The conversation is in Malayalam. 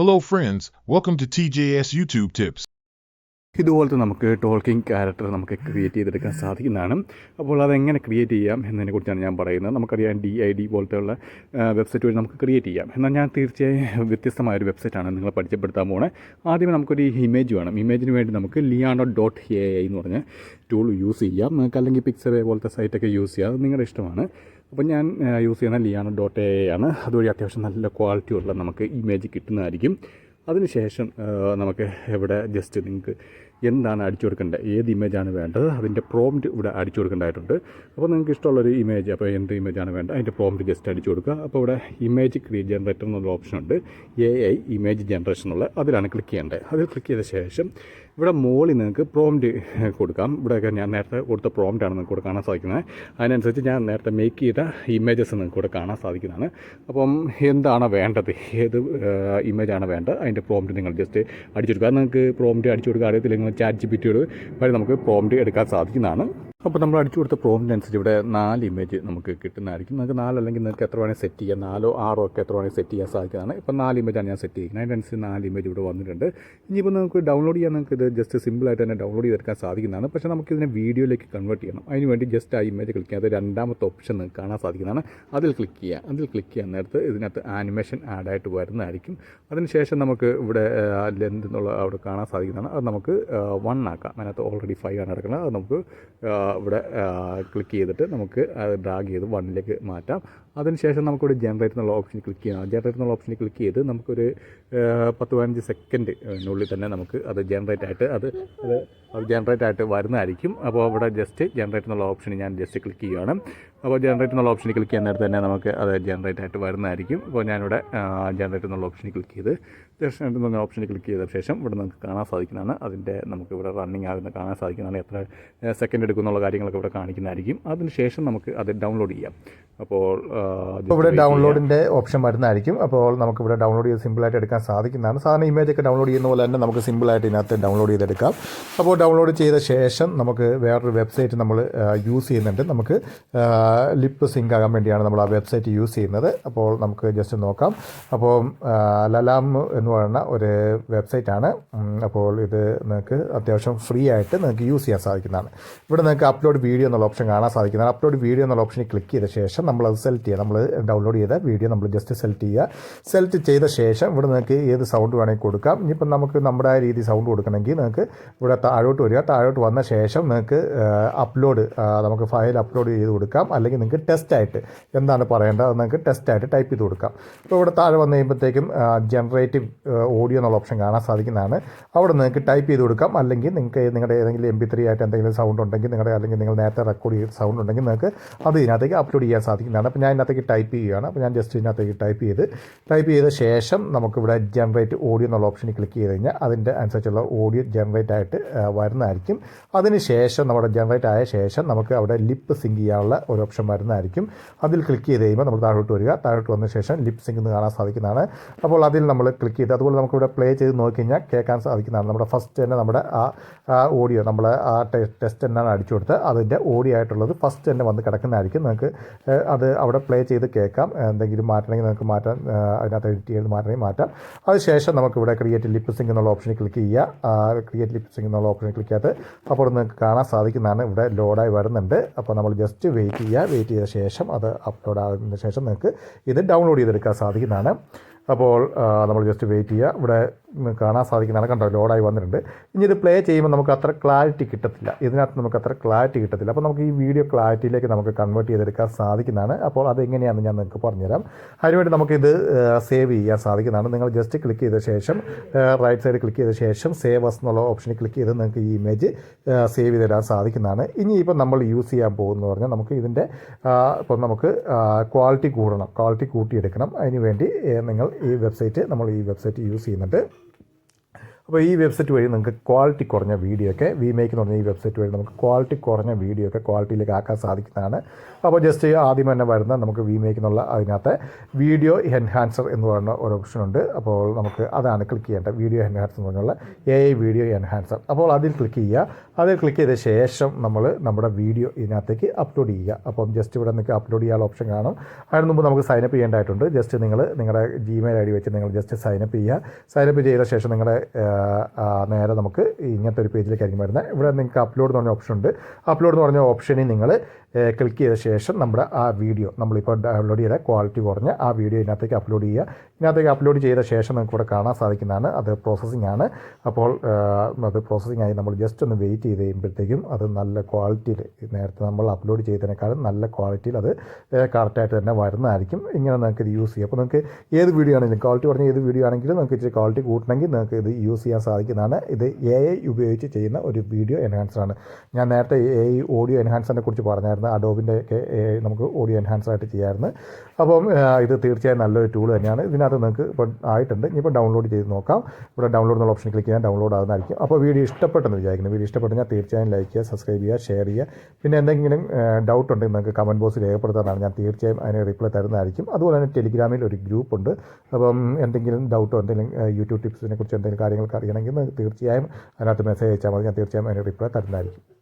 Hello, friends. Welcome to TJS YouTube Tips. ഇതുപോലത്തെ നമുക്ക് ടോൾക്കിംഗ് ക്യാരക്ടർ നമുക്ക് ക്രിയേറ്റ് ചെയ്തെടുക്കാൻ സാധിക്കുന്നതാണ്. അപ്പോൾ അതെങ്ങനെ ക്രിയേറ്റ് ചെയ്യാം എന്നതിനെക്കുറിച്ചാണ് ഞാൻ പറയുന്നത്. നമുക്കറിയാം ഡി ഐ ഡി പോലത്തെയുള്ള വെബ്സൈറ്റ് വഴി നമുക്ക് ക്രിയേറ്റ് ചെയ്യാം. എന്നാൽ ഞാൻ തീർച്ചയായും വ്യത്യസ്തമായ ഒരു വെബ്സൈറ്റാണ് നിങ്ങളെ പരിചയപ്പെടുത്താൻ പോകുന്നത് ആദ്യമേ നമുക്കൊരു ഇമേജ് വേണം. ഇമേജിന് വേണ്ടി നമുക്ക് ലിയാണോ ഡോട്ട് എ ഐ എന്ന് പറഞ്ഞ ടൂൾ യൂസ് ചെയ്യാം. നിങ്ങൾക്ക് അല്ലെങ്കിൽ പിക്സറേ പോലത്തെ സൈറ്റൊക്കെ യൂസ് ചെയ്യാം. അത് നിങ്ങളുടെ ഇഷ്ടമാണ്. അപ്പോൾ ഞാൻ യൂസ് ചെയ്യുന്ന ലിയാണോ ഡോട്ട് എ ആണ്. അതുവഴി അത്യാവശ്യം നല്ല ക്വാളിറ്റി ഉള്ള നമുക്ക് ഇമേജ് കിട്ടുന്നതായിരിക്കും. അതിനുശേഷം നമുക്ക് ഇവിടെ ജസ്റ്റ് നിങ്ങൾക്ക് എന്താണ് അടിച്ചു കൊടുക്കേണ്ടത്? ഏത് ഇമേജാണ് വേണ്ടത്? അതിന്റെ പ്രോംറ്റ് ഇവിടെ അടിച്ചു കൊടുക്കേണ്ടതായിട്ടുണ്ട്. അപ്പോൾ നിങ്ങൾക്ക് ഇഷ്ടമുള്ളൊരു ഇമേജ് അപ്പോൾ എന്ത് ഇമേജാണ് വേണ്ടത്? അതിന്റെ പ്രോംറ്റ് ജസ്റ്റ് അടിച്ചു കൊടുക്കുക. അപ്പോൾ ഇവിടെ ഇമേജ് ക്രിയേറ്റ് ജനറേറ്റർ എന്നുള്ള ഓപ്ഷൻ ഉണ്ട്. എ ഐ ഇമേജ് ജനറേഷൻ എന്നുള്ള അതിലാണ് ക്ലിക്ക് ചെയ്യേണ്ടത്. അതിൽ ക്ലിക്ക് ചെയ്ത ശേഷം ഇവിടെ മുകളിൽ നിങ്ങൾക്ക് പ്രോംപ്റ്റ് കൊടുക്കാം. ഇവിടെയൊക്കെ ഞാൻ നേരത്തെ കൊടുത്ത പ്രോംറ്റാണ് നിങ്ങൾക്ക് ഇവിടെ കാണാൻ സാധിക്കുന്നത്. അതിനനുസരിച്ച് ഞാൻ നേരത്തെ മേക്ക് ചെയ്ത ഇമേജസ് നിങ്ങൾക്ക് ഇവിടെ കാണാൻ സാധിക്കുന്നതാണ്. അപ്പം എന്താണ് വേണ്ടത്? ഏത് ഇമേജാണ് വേണ്ടത്? അതിന്റെ പ്രോംപ്റ്റ് നിങ്ങൾ ജസ്റ്റ് അടിച്ചു കൊടുക്കുക. നിങ്ങൾക്ക് പ്രോംപ്റ്റ് അടിച്ചു കൊടുക്കുക. അറിയത്തില്ലെങ്കിൽ ചാറ്റ് ജി പി വഴി നമുക്ക് പ്രോംപ്റ്റ് എടുക്കാൻ സാധിക്കുന്നതാണ്. അപ്പോൾ നമ്മൾ അടിച്ചു കൊടുത്ത പ്രോമിനൻസിൽ ഇവിടെ നാല് ഇമേജ് നമുക്ക് കിട്ടുന്നതായിരിക്കും. നമുക്ക് നാലല്ലെങ്കിൽ നിങ്ങൾക്ക് എത്ര വേണമെങ്കിൽ സെറ്റ് ചെയ്യാം. നാലോ ആറോ ഒക്കെ എത്ര വേണമെങ്കിൽ സെറ്റ് ചെയ്യാൻ സാധിക്കുന്നതാണ്. ഇപ്പോൾ നാല് ഇമേജാണ് ഞാൻ സെറ്റ് ചെയ്യുന്നത് അതിനനുസരിച്ച് നാല് ഇമേജ് ഇവിടെ വന്നിട്ടുണ്ട്. ഇനിയിപ്പോൾ നമുക്ക് ഡൗൺലോഡ് ചെയ്യാൻ നമുക്ക് ഇത് ജസ്റ്റ് സിമ്പിളായിട്ട് തന്നെ ഡൗൺലോഡ് ചെയ്തെടുക്കാൻ സാധിക്കുന്നതാണ്. പക്ഷേ നമുക്ക് ഇതിനെ വീഡിയോയിലേക്ക് കൺവേർട്ട് ചെയ്യണം. അതിന് വേണ്ടി ജസ്റ്റ് ആ ഇമേജ് ക്ലിക്ക് ചെയ്യാം അത് രണ്ടാമത്തെ ഓപ്ഷൻ നിങ്ങൾക്ക് കാണാൻ സാധിക്കുന്നതാണ്. അതിൽ ക്ലിക്ക് ചെയ്യുക അതിൽ ക്ലിക്ക് ചെയ്യാൻ നേരത്ത് ഇതിനകത്ത് ആനിമേഷൻ ആഡായിട്ട് വരുന്നതായിരിക്കും. അതിനുശേഷം നമുക്ക് ഇവിടെ ലെന്ത് എന്നുള്ള അവിടെ കാണാൻ സാധിക്കുന്നതാണ്. അത് നമുക്ക് വൺ ആക്കാം. അതിനകത്ത് ഓൾറെഡി ഫൈവ് ആണ് കിടക്കുന്നത്. അത് നമുക്ക് ഇവിടെ ക്ലിക്ക് ചെയ്തിട്ട് നമുക്ക് ഡ്രാഗ് ചെയ്ത് വണ്ണിലേക്ക് മാറ്റാം. അതിനുശേഷം നമുക്കൊരു ജനറേറ്റ് എന്നുള്ള ഓപ്ഷൻ ക്ലിക്ക് ചെയ്യാം. ജനറേറ്റ് എന്നുള്ള ഓപ്ഷനിൽ ക്ലിക്ക് ചെയ്ത് നമുക്കൊരു പത്ത് പതിനഞ്ച് സെക്കൻഡിനുള്ളിൽ തന്നെ നമുക്ക് അത് ജനറേറ്റ് ആയിട്ട് അത് അത് ജനറേറ്റ് ആയിട്ട് വരുന്നതായിരിക്കും. അപ്പോൾ അവിടെ ജസ്റ്റ് ജനറേറ്റ് എന്നുള്ള ഓപ്ഷൻ ഞാൻ ജസ്റ്റ് ക്ലിക്ക് ചെയ്യുകയാണ്. അപ്പോൾ ജനറേറ്റ് എന്നുള്ള ഓപ്ഷനിൽ ക്ലിക്ക് ചെയ്യാൻ നേരത്തെ തന്നെ നമുക്ക് അത് ജനറേറ്റ് ആയിട്ട് വരുന്നതായിരിക്കും. അപ്പോൾ ഞാനിവിടെ ജനറേറ്റ് എന്നുള്ള ഓപ്ഷനിൽ ക്ലിക്ക് ചെയ്ത് തീർച്ചയായിട്ടും എന്നുള്ള ഓപ്ഷനിൽ ക്ലിക്ക് ചെയ്ത ശേഷം ഇവിടെ നമുക്ക് കാണാൻ സാധിക്കുന്നതാണ്. അതിന്റെ നമുക്ക് ഇവിടെ റണ്ണിങ് ആകുന്ന കാണാൻ സാധിക്കുന്നതാണ്. എത്ര സെക്കൻഡ് എടുക്കുന്നുള്ള കാര്യങ്ങളൊക്കെ ഇവിടെ കാണിക്കുന്നതായിരിക്കും. അതിന് ശേഷം നമുക്ക് അത് ഡൗൺലോഡ് ചെയ്യാം. അപ്പോൾ ഇവിടെ ഡൗൺലോഡിന്റെ ഓപ്ഷൻ വരുന്നതായിരിക്കും. അപ്പോൾ നമുക്ക് ഇവിടെ ഡൗൺലോഡ് ചെയ്ത് സിമ്പിളായിട്ട് എടുക്കാൻ സാധിക്കുന്നതാണ്. സാധാരണ ഇമേജ് ഒക്കെ ഡൗൺലോഡ് ചെയ്യുന്ന പോലെ തന്നെ നമുക്ക് സിമ്പിളായിട്ട് ഇതിനകത്ത് ഡൗൺലോഡ് ചെയ്തെടുക്കാം. അപ്പോൾ ഡൗൺലോഡ് ചെയ്ത ശേഷം നമുക്ക് വേറൊരു വെബ്സൈറ്റ് നമ്മൾ യൂസ് ചെയ്യുന്നുണ്ട്. നമുക്ക് ലിപ്പ് സിങ്ക് ആകാൻ വേണ്ടിയാണ് നമ്മൾ ആ വെബ്സൈറ്റ് യൂസ് ചെയ്യുന്നത്. അപ്പോൾ നമുക്ക് ജസ്റ്റ് നോക്കാം. അപ്പോൾ ലലാം എന്ന് പറയുന്ന ഒരു വെബ്സൈറ്റാണ് അപ്പോൾ ഇത് നിങ്ങൾക്ക് അത്യാവശ്യം ഫ്രീ ആയിട്ട് നിങ്ങൾക്ക് യൂസ് ചെയ്യാൻ സാധിക്കുന്നതാണ്. ഇവിടെ നിങ്ങൾക്ക് അപ്ലോഡ് വീഡിയോ എന്നുള്ള ഓപ്ഷൻ കാണാൻ സാധിക്കുന്നതാണ്. അപ്ലോഡ് വീഡിയോ എന്നുള്ള ഓപ്ഷനിൽ ക്ലിക്ക് ചെയ്ത ശേഷം നമ്മൾ അത് സെലക്ട് ചെയ്യുക. നമ്മൾ ഡൗൺലോഡ് ചെയ്ത വീഡിയോ നമ്മൾ ജസ്റ്റ് സെലക്ട് ചെയ്യുക. സെലക്ട് ചെയ്ത ശേഷം ഇവിടെ നിങ്ങൾക്ക് ഏത് സൗണ്ട് വേണമെങ്കിൽ കൊടുക്കാം. ഇനിയിപ്പം നമുക്ക് നമ്മുടെ രീതി സൗണ്ട് കൊടുക്കണമെങ്കിൽ നിങ്ങൾക്ക് ഇവിടെ താഴോട്ട് വരിക. താഴോട്ട് വന്ന ശേഷം നിങ്ങൾക്ക് അപ്ലോഡ് നമുക്ക് ഫയൽ അപ്ലോഡ് ചെയ്ത് കൊടുക്കാം. അല്ലെങ്കിൽ നിങ്ങൾക്ക് ടെസ്റ്റ് ആയിട്ട് എന്താണ് പറയേണ്ടത് അത് നിങ്ങൾക്ക് ടെസ്റ്റ് ആയിട്ട് ടൈപ്പ് ചെയ്ത് കൊടുക്കാം. ഇപ്പോൾ ഇവിടെ താഴെ വന്നു കഴിയുമ്പോഴത്തേക്കും ജനറേറ്റീവ് ഓഡിയോ എന്നുള്ള ഓപ്ഷൻ കാണാൻ സാധിക്കുന്നതാണ്. അവിടെ നിങ്ങൾക്ക് ടൈപ്പ് ചെയ്ത് കൊടുക്കാം. അല്ലെങ്കിൽ നിങ്ങൾക്ക് നിങ്ങളുടെ ഏതെങ്കിലും എം പി ത്രീ ആയിട്ട് എന്തെങ്കിലും സൗണ്ട് ഉണ്ടെങ്കിൽ നിങ്ങളുടെ അല്ലെങ്കിൽ നിങ്ങൾ നേരത്തെ റെക്കോർഡ് ചെയ്ത സൗണ്ട് ഉണ്ടെങ്കിൽ നിങ്ങൾക്ക് അത് ഇതിനകത്തേക്ക് അപ്ലോഡ് ചെയ്യാൻ സാധിക്കുന്നതാണ് അപ്പോൾ ഞാൻ ഇതിനകത്തേക്ക് ടൈപ്പ് ചെയ്യുകയാണ്. അപ്പോൾ ഞാൻ ജസ്റ്റ് ഇതിനകത്തേക്ക് ടൈപ്പ് ചെയ്ത് ടൈപ്പ് ചെയ്ത ശേഷം നമുക്കിവിടെ ജനറേറ്റ് ഓഡിയോ എന്നുള്ള ഓപ്ഷനിൽ ക്ലിക്ക് ചെയ്ത് കഴിഞ്ഞാൽ അതിന്റെ അനുസരിച്ചുള്ള ഓഡിയോ ജനറേറ്റ് ആയിട്ട് വരുന്നതായിരിക്കും. അതിന് ശേഷം നമ്മുടെ ജനറേറ്റ് ആയ ശേഷം നമുക്ക് അവിടെ ലിപ്പ് സിങ്ക് ചെയ്യാനുള്ള ഒരു ഓപ്ഷൻ വരുന്നതായിരിക്കും. അതിൽ ക്ലിക്ക് ചെയ്ത് കഴിയുമ്പോൾ നമ്മൾ താഴോട്ട് വരിക. താഴോട്ട് വന്ന ശേഷം ലിപ്പ് സിങ്ക് എന്ന് കാണാൻ സാധിക്കുന്നതാണ്. അപ്പോൾ അതിൽ നമ്മൾ ക്ലിക്ക് ചെയ്ത് അതുപോലെ നമുക്കിവിടെ പ്ലേ ചെയ്ത് നോക്കി കഴിഞ്ഞാൽ കേൾക്കാൻ സാധിക്കുന്നതാണ്. നമ്മുടെ ഫസ്റ്റ് തന്നെ നമ്മുടെ ആ ഓഡിയോ നമ്മൾ ആ ടെസ്റ്റ് എന്നാണ് അടിച്ചു കൊടുത്ത് അതിന്റെ ഓഡിയോ ആയിട്ടുള്ളത് ഫസ്റ്റ് തന്നെ വന്ന് കിടക്കുന്നതായിരിക്കും. നിങ്ങൾക്ക് അത് അവിടെ പ്ലേ ചെയ്ത് കേൾക്കാം. എന്തെങ്കിലും മാറ്റണമെങ്കിൽ നമുക്ക് മാറ്റാൻ അതിനകത്ത് എഡിറ്റ് ചെയ്ത് മാറ്റണമെങ്കിൽ മാറ്റാം. അതിനുശേഷം നമുക്കിവിടെ ക്രിയേറ്റ് ലിപ്സിംഗ് എന്നുള്ള ഓപ്ഷനിൽ ക്ലിക്ക് ചെയ്യുക. ക്രിയേറ്റ് ലിപ്സിംഗ് എന്നുള്ള ഓപ്ഷനിൽ ക്ലിക്ക് ചെയ്ത് അപ്പോൾ നിങ്ങൾക്ക് കാണാൻ സാധിക്കുന്നതാണ് ഇവിടെ ലോഡായി വരുന്നുണ്ട്. അപ്പോൾ നമ്മൾ ജസ്റ്റ് വെയിറ്റ് ചെയ്യുക. വെയിറ്റ് ചെയ്ത ശേഷം അത് അപ്ലോഡ് ആകുന്ന ശേഷം നിങ്ങൾക്ക് ഇത് ഡൗൺലോഡ് ചെയ്തെടുക്കാൻ സാധിക്കുന്നതാണ്. അപ്പോൾ നമ്മൾ ജസ്റ്റ് വെയിറ്റ് ചെയ്യുക ഇവിടെ കാണാൻ സാധിക്കുന്നതാണ് കണ്ടോ ലോഡായി വന്നിട്ടുണ്ട്. ഇനി ഇത് പ്ലേ ചെയ്യുമ്പോൾ നമുക്ക് അത്ര ക്ലാരിറ്റി കിട്ടത്തില്ല. ഇതിനകത്ത് നമുക്ക് അത്ര ക്ലാരിറ്റി കിട്ടത്തില്ല. അപ്പോൾ നമുക്ക് ഈ വീഡിയോ ക്ലാരിറ്റിയിലേക്ക് നമുക്ക് കൺവേർട്ട് ചെയ്തെടുക്കാൻ സാധിക്കുന്നതാണ്. അപ്പോൾ അതെങ്ങനെയാണെന്ന് ഞാൻ നിങ്ങൾക്ക് പറഞ്ഞുതരാം. അതിനുവേണ്ടി നമുക്കിത് സേവ് ചെയ്യാൻ സാധിക്കുന്നതാണ്. നിങ്ങൾ ജസ്റ്റ് ക്ലിക്ക് ചെയ്ത ശേഷം റൈറ്റ് സൈഡ് ക്ലിക്ക് ചെയ്ത ശേഷം സേവ് അസ് എന്നുള്ള ഓപ്ഷനിൽ ക്ലിക്ക് ചെയ്ത് നിങ്ങൾക്ക് ഈ ഇമേജ് സേവ് ചെയ്തിടാൻ സാധിക്കുന്നതാണ്. ഇനി ഇപ്പം നമ്മൾ യൂസ് ചെയ്യാൻ പോകുന്നു പറഞ്ഞാൽ നമുക്ക് ഇതിന്റെ ഇപ്പം നമുക്ക് ക്വാളിറ്റി കൂടണം. ക്വാളിറ്റി കൂട്ടിയെടുക്കണം. അതിന് വേണ്ടി നിങ്ങൾ ഈ വെബ്സൈറ്റ് നമ്മൾ ഈ വെബ്സൈറ്റ് യൂസ് ചെയ്യുന്നുണ്ട്. അപ്പോൾ ഈ വെബ്സൈറ്റ് വഴി നമുക്ക് ക്വാളിറ്റി കുറഞ്ഞ വീഡിയോ ഒക്കെ വി മേക്ക് എന്ന് പറഞ്ഞ ഈ വെബ്സൈറ്റ് വഴി നമുക്ക് ക്വാളിറ്റി കുറഞ്ഞ വീഡിയോ ഒക്കെ ക്വാളിറ്റിയിലേക്ക് ആക്കാൻ സാധിക്കുന്നതാണ്. അപ്പോൾ ജസ്റ്റ് ആദ്യം തന്നെ വരുന്ന നമുക്ക് വി മേക്ക് എന്നുള്ള അതിനകത്ത് വീഡിയോ എൻഹാൻസർ എന്ന് പറയുന്ന ഒരു ഓപ്ഷൻ ഉണ്ട്. അപ്പോൾ നമുക്ക് അതാണ് ക്ലിക്ക് ചെയ്യേണ്ടത്. വീഡിയോ എൻഹാൻസർ എന്ന് പറഞ്ഞുള്ള എ ഐ വീഡിയോ എൻഹാൻസർ അപ്പോൾ അതിൽ ക്ലിക്ക് ചെയ്യുക. അതിൽ ക്ലിക്ക് ചെയ്ത ശേഷം നമ്മൾ നമ്മുടെ വീഡിയോ ഇതിനകത്തേക്ക് അപ്ലോഡ് ചെയ്യുക. അപ്പം ജസ്റ്റ് ഇവിടെ നിങ്ങൾക്ക് അപ്ലോഡ് ചെയ്യാനുള്ള ഓപ്ഷൻ കാണും. അതിന് മുമ്പ് നമുക്ക് സൈനപ്പ് ചെയ്യേണ്ടതായിട്ടുണ്ട്. ജസ്റ്റ് നിങ്ങൾ നിങ്ങളുടെ ജിമെയിൽ ഐ ഡി വെച്ച് നിങ്ങൾ ജസ്റ്റ് സൈനപ്പ് ചെയ്യുക. സൈനപ്പ് ചെയ്ത ശേഷം നിങ്ങളുടെ നേരെ നമുക്ക് ഇങ്ങനത്തെ ഒരു പേജിലേക്ക് പേജിലേക്കായിരിക്കും വരുന്നത്. ഇവിടെ നിങ്ങൾക്ക് അപ്ലോഡ് എന്ന് പറഞ്ഞ ഓപ്ഷൻ ഉണ്ട്. അപ്ലോഡ് എന്ന് പറഞ്ഞ ഓപ്ഷനിൽ നിങ്ങൾ ക്ലിക്ക് ചെയ്ത ശേഷം നമ്മുടെ ആ വീഡിയോ നമ്മളിപ്പോൾ ഡൗൺലോഡ് ചെയ്ത ക്വാളിറ്റി കുറഞ്ഞ ആ വീഡിയോ ഇതിനകത്തേക്ക് അപ്ലോഡ് ചെയ്യുക. ഇതിനകത്തേക്ക് അപ്ലോഡ് ചെയ്ത ശേഷം നിങ്ങൾക്ക് ഇവിടെ കാണാൻ സാധിക്കുന്നതാണ്. അത് പ്രോസസ്സിംഗ് ആണ്. അപ്പോൾ അത് പ്രോസസ്സിംഗ് ആയി നമ്മൾ ജസ്റ്റ് ഒന്ന് വെയിറ്റ് ചെയ്ത് കഴിയുമ്പോഴത്തേക്കും അത് നല്ല ക്വാളിറ്റിയിൽ നേരത്തെ നമ്മൾ അപ്ലോഡ് ചെയ്തതിനേക്കാളും നല്ല ക്വാളിറ്റിയിൽ അത് കറക്റ്റായിട്ട് തന്നെ വരുന്നതായിരിക്കും. ഇങ്ങനെ നിങ്ങൾക്ക് ഇത് യൂസ് ചെയ്യാം. അപ്പോൾ നിങ്ങൾക്ക് ഏത് വീഡിയോ ആണെങ്കിലും ക്വാളിറ്റി കുറഞ്ഞ ഏത് വീഡിയോ ആണെങ്കിലും നിങ്ങൾക്ക് ഇച്ചിരി ക്വാളിറ്റി കൂട്ടണമെങ്കിൽ നിങ്ങൾക്ക് ഇത് യൂസ് ചെയ്യാൻ സാധിക്കുന്നതാണ്. ഇത് എ ഐ ഉപയോഗിച്ച് ചെയ്യുന്ന ഒരു വീഡിയോ എൻഹാൻസർ ആണ്. ഞാൻ നേരത്തെ എ ഐ ഓഡിയോ എൻഹാൻസറിനെ കുറിച്ച് പറഞ്ഞായിരുന്നു. അഡോബിന്റെ ഒക്കെ നമുക്ക് ഓഡിയോ എൻഹാൻസർ ആയിട്ട് ചെയ്യാമായിരുന്നു. അപ്പം ഇത് തീർച്ചയായും നല്ലൊരു ടൂൾ തന്നെയാണ്. ഇതിനകത്ത് നിങ്ങൾക്ക് ഇപ്പോൾ ആയിട്ടുണ്ട്. ഇനിയിപ്പോൾ ഡൗൺലോഡ് ചെയ്ത് നോക്കാം. ഇവിടെ ഡൗൺലോഡ് എന്നുള്ള ഓപ്ഷൻ ക്ലിക്ക് ചെയ്യാൻ ഡൗൺലോഡ് ആകുന്നതായിരിക്കും അപ്പോൾ വീഡിയോ ഇഷ്ടപ്പെട്ടെന്ന് വിചാരിക്കുന്നു. വീഡിയോ ഇഷ്ടപ്പെട്ടെങ്കിൽ തീർച്ചയായും ലൈക്ക് ചെയ്യുക സബ്സ്ക്രൈബ് ചെയ്യുക ഷെയർ ചെയ്യുക. പിന്നെ എന്തെങ്കിലും ഡൗട്ട് ഉണ്ടെങ്കിൽ നിങ്ങൾക്ക് കമന്റ് ബോക്സിൽ രേഖപ്പെടുത്താനാണ് ഞാൻ തീർച്ചയായും അതിന് റിപ്ലൈ തരുന്നതായിരിക്കും. അതുപോലെ തന്നെ ടെലിഗ്രാമിൽ ഒരു ഗ്രൂപ്പ് ഉണ്ട്. അപ്പം എന്തെങ്കിലും ഡൗട്ടോ എന്തെങ്കിലും യൂട്യൂബ് ടിപ്സിനെ കുറിച്ച് എന്തെങ്കിലും കാര്യങ്ങൾക്ക് അറിയണമെങ്കിൽ തീർച്ചയായും അതിനകത്ത് മെസ്സേജ് അയച്ചാൽ മതി. ഞാൻ തീർച്ചയായും അതിന് റിപ്ലൈ തരുന്നതായിരിക്കും.